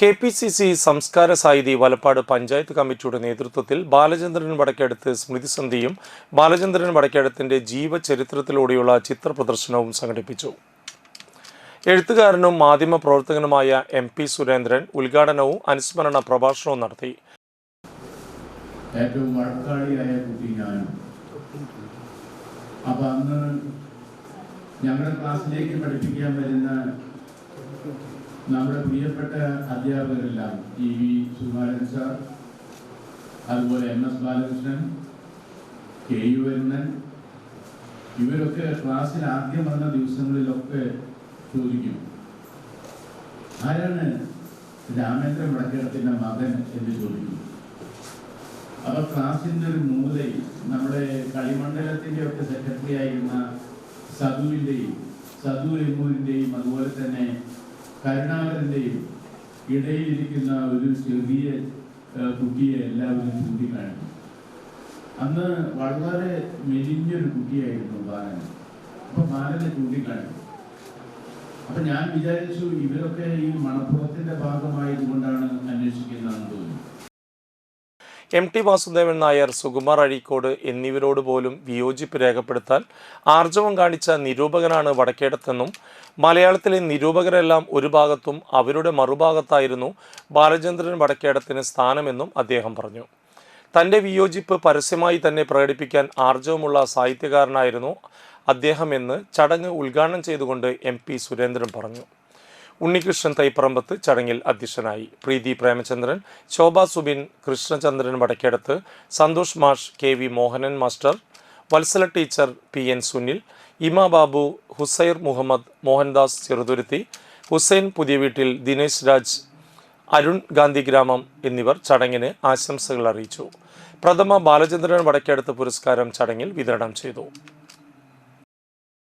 K P C C സംസ്കാര സാഹിതി വലപ്പാട് പഞ്ചായത്ത് കമ്മിറ്റിയുടെ നേതൃത്വത്തിൽ ബാലചന്ദ്രൻ വടക്കേടത്ത് സ്മൃതിസന്ധിയും ബാലചന്ദ്രൻ വടക്കേടത്തിന്റെ ജീവചരിത്രത്തിലൂടെയുള്ള ചിത്ര പ്രദർശനവും സംഘടിപ്പിച്ചു. എഴുത്തുകാരനും മാധ്യമ പ്രവർത്തകനുമായ എം പി സുരേന്ദ്രൻ ഉദ്ഘാടനവും അനുസ്മരണ പ്രഭാഷണവും നടത്തി. ഏറ്റവും ഞങ്ങളുടെ ക്ലാസ്സിലേക്ക് പഠിപ്പിക്കാൻ വരുന്ന നമ്മുടെ പ്രിയപ്പെട്ട അധ്യാപകരെല്ലാം ഇ വി സുകുമാരൻ സാർ അതുപോലെ M S Balakrishnan K U വരുന്നൻ ഇവരൊക്കെ ക്ലാസ്സിൽ ആദ്യം വന്ന ദിവസങ്ങളിലൊക്കെ ചോദിക്കും ആരാണ് രാമേന്ദ്രൻ വടക്കേടത്തിന്റെ മകൻ? എന്ന് ചോദിക്കും. അപ്പോൾ ക്ലാസിന്റെ ഒരു മൂലയിൽ നമ്മുടെ കളിമണ്ഡലത്തിന്റെ ഒക്കെ സെക്രട്ടറി ആയിരുന്ന സദുവിന്റെയും സദു എമ്മൂരിന്റെയും അതുപോലെ തന്നെ കരുണാകരന്റെയും ഇടയിലിരിക്കുന്ന ഒരു ചെറിയ കുട്ടിയെ എല്ലാവരും ചൂണ്ടിക്കാണിക്കും അന്ന് വളരെ മെലിഞ്ഞൊരു കുട്ടിയായിരുന്നു ബാലൻ. അപ്പൊ ബാലനെ ചൂണ്ടിക്കാണിക്കും അപ്പൊ ഞാൻ വിചാരിച്ചു ഇവരൊക്കെ ഈ മണപ്പുറത്തിന്റെ ഭാഗമായതുകൊണ്ടാണ് അന്വേഷിക്കുന്നതെന്ന് തോന്നി എം ടി വാസുദേവൻ നായർ സുകുമാർ അഴീക്കോട് എന്നിവരോട് പോലും വിയോജിപ്പ് രേഖപ്പെടുത്താൻ ആർജവം കാണിച്ച നിരൂപകനാണ് വടക്കേടത്തെന്നും മലയാളത്തിലെ നിരൂപകരെല്ലാം ഒരു ഭാഗത്തും അവരുടെ മറുഭാഗത്തായിരുന്നു ബാലചന്ദ്രൻ വടക്കേടത്തിന് സ്ഥാനമെന്നും അദ്ദേഹം പറഞ്ഞു. തന്റെ വിയോജിപ്പ് പരസ്യമായി തന്നെ പ്രകടിപ്പിക്കാൻ ആർജവമുള്ള സാഹിത്യകാരനായിരുന്നു അദ്ദേഹമെന്ന് ചടങ്ങ് ഉദ്ഘാടനം ചെയ്തുകൊണ്ട് എം സുരേന്ദ്രൻ പറഞ്ഞു. ഉണ്ണികൃഷ്ണൻ തൈപ്പറമ്പത്ത് ചടങ്ങിൽ അധ്യക്ഷനായി. പ്രീതി പ്രേമചന്ദ്രൻ ശോഭ സുബിൻ കൃഷ്ണചന്ദ്രൻ വടക്കേടത്ത് സന്തോഷ് മാഷ് K V Mohanan master Vatsala teacher P N Sunil Ima Babu Husair Muhammad Mohandas Cheruthuruthy Hussain പുതിയ വീട്ടിൽ ദിനേശ് രാജ് അരുൺ ഗാന്ധി ഗ്രാമം എന്നിവർ ചടങ്ങിന് ആശംസകൾ അറിയിച്ചു. പ്രഥമ ബാലചന്ദ്രൻ വടക്കേടത്ത് പുരസ്കാരം ചടങ്ങിൽ വിതരണം ചെയ്തു.